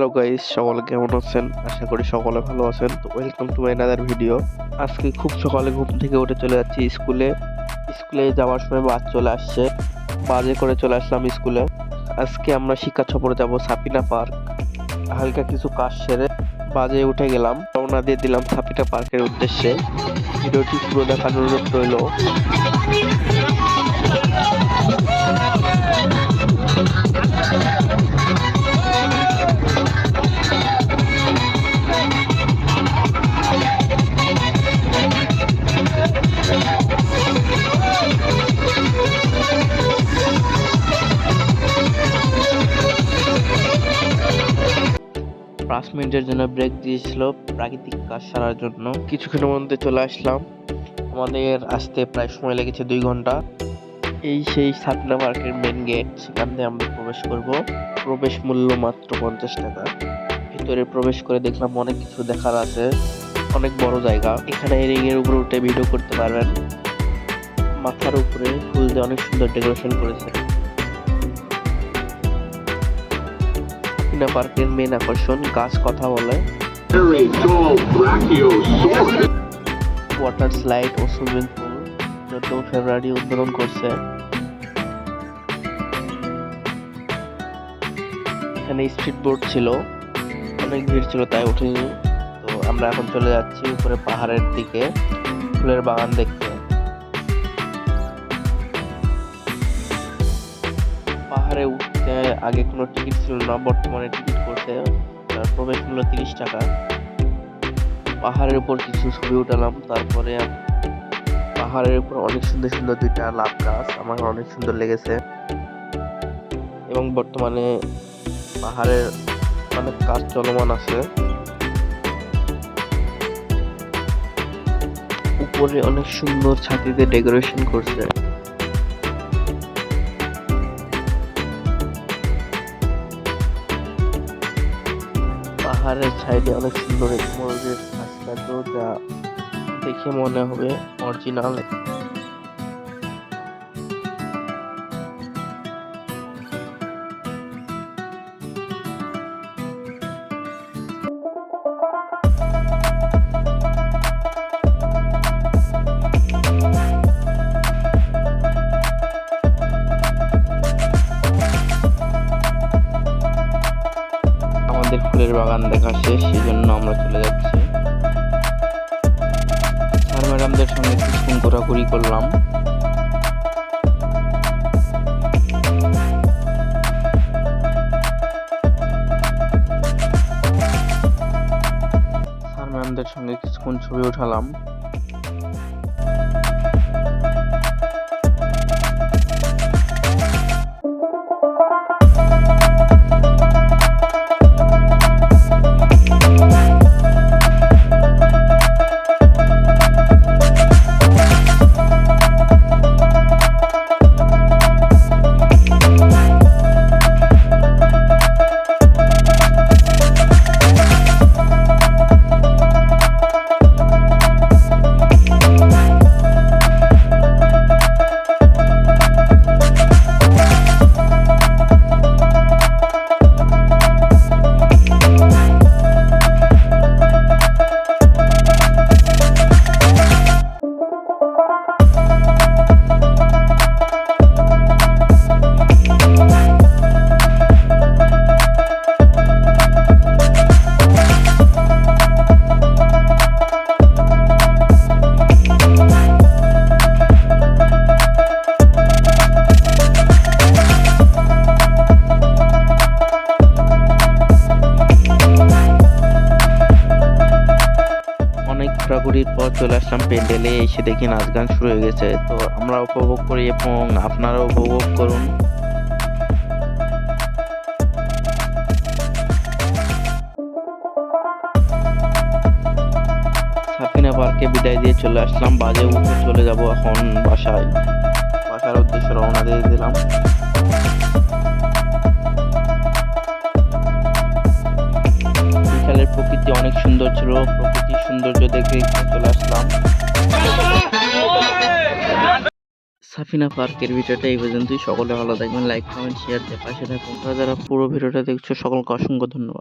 Hello guys সকলে কেমন আছেন? আশা করি সকলে ভালো আছেন। তো welcome to my another video আজকে খুব সকালে ঘুম থেকে উঠে চলে যাচ্ছি স্কুলে। স্কুলে যাওয়ার সময় বাস চলে আসছে। বাজে করে চলে আসলাম স্কুলে। আজকে আমরা শিক্ষা সফরে যাব সাপিনা পার্ক। হালকা কিছু কাজ সেরে বাজে উঠে গেলাম। রওনা দিয়ে দিলাম সাপিনা পার্কের উদ্দেশ্যে। ভিডিওটি পুরো দেখার অনুরোধ রইল। পাঁচ মিনিটের জন্য ব্রেক দিয়েছিল প্রাকৃতিক কাজ সারার জন্য। কিছুক্ষণের মধ্যে চলে আসলাম। আমাদের আসতে প্রায় সময় লেগেছে দুই ঘণ্টা। এই সেই সাতনা পার্কের মেন গেট সেখান দিয়ে আমরা প্রবেশ করব। প্রবেশ মূল্য মাত্র পঞ্চাশ টাকা। ভিতরে প্রবেশ করে দেখলাম অনেক কিছু দেখার আছে। অনেক বড় জায়গা। এখানে রিং এর উপরে উঠে ভিডিও করতে পারবেন। মাথার উপরে ফুল দিয়ে অনেক সুন্দর ডেকোরেশন করেছে। সাপিনা পার্কের মেন আকর্ষণ গাছ কথা বলে. ওয়াটার স্লাইড ও সুইমিং পুল চোদ্দ ফেব্রুয়ারি উদ্বোধন করছে। এখানে স্ট্রিট বোর্ড ছিল অনেক ভিড় ছিল তাই উঠিনি। তো আমরা এখন চলে যাচ্ছি উপরে পাহাড়ের দিকে ফুলের বাগান দেখতে। পাহাড়ে উঠতে আগে কোনো টিকিট ছিল না, বর্তমানে টিকিট করতে প্রবেশ মূল্য তিরিশ টাকা। পাহাড়ের উপর কিছু ছবি উঠালাম, তারপরে পাহাড়ের উপর অনেক সুন্দর সুন্দর দুইটা লাভ গাছ, আমার অনেক সুন্দর লেগেছে। এবং বর্তমানে পাহাড়ের অনেক কাজ চলমান আছে। উপরে অনেক সুন্দর ছাতিতে ডেকোরেশন করছে। পাহাড়ের সাইডে অনেক সুন্দর এক ময়ূরের ভাস্কর্য যা দেখে মনে হবে অরিজিনাল ফুলের বাগান দেখা শেষ সেই জন্য আমরা চলে যাচ্ছি। স্যার ম্যাডামদের সঙ্গে কিছুক্ষণ ঘোরাঘুরি করলাম। সঙ্গে কিছুক্ষণ ছবি উঠালাম অনেক পর চলে আসলাম প্যান্ডেলে, এসে দেখি নাচ গান শুরু হয়ে গেছে। তো আমরা উপভোগ করি এবং আপনারাও উপভোগ করুন। সাফিনা পার্কে বিদায় দিয়ে চলে আসলাম। বাজে উঠে চলে যাব এখন বাসায়। বাসার উদ্দেশ্যে রওনা দিয়ে দিলাম। প্রকৃতি অনেক সুন্দর ছিল। প্রকৃতির সৌন্দর্য দেখে সাফিনা পার্কের ভিডিওটা এই পর্যন্তই। সকলে ভালো থাকবেন লাইক কমেন্ট শেয়ার দিয়ে পাশে থাকুন। তারা যারা পুরো ভিডিওটা দেখছ, সকলকে অসংখ্য ধন্যবাদ।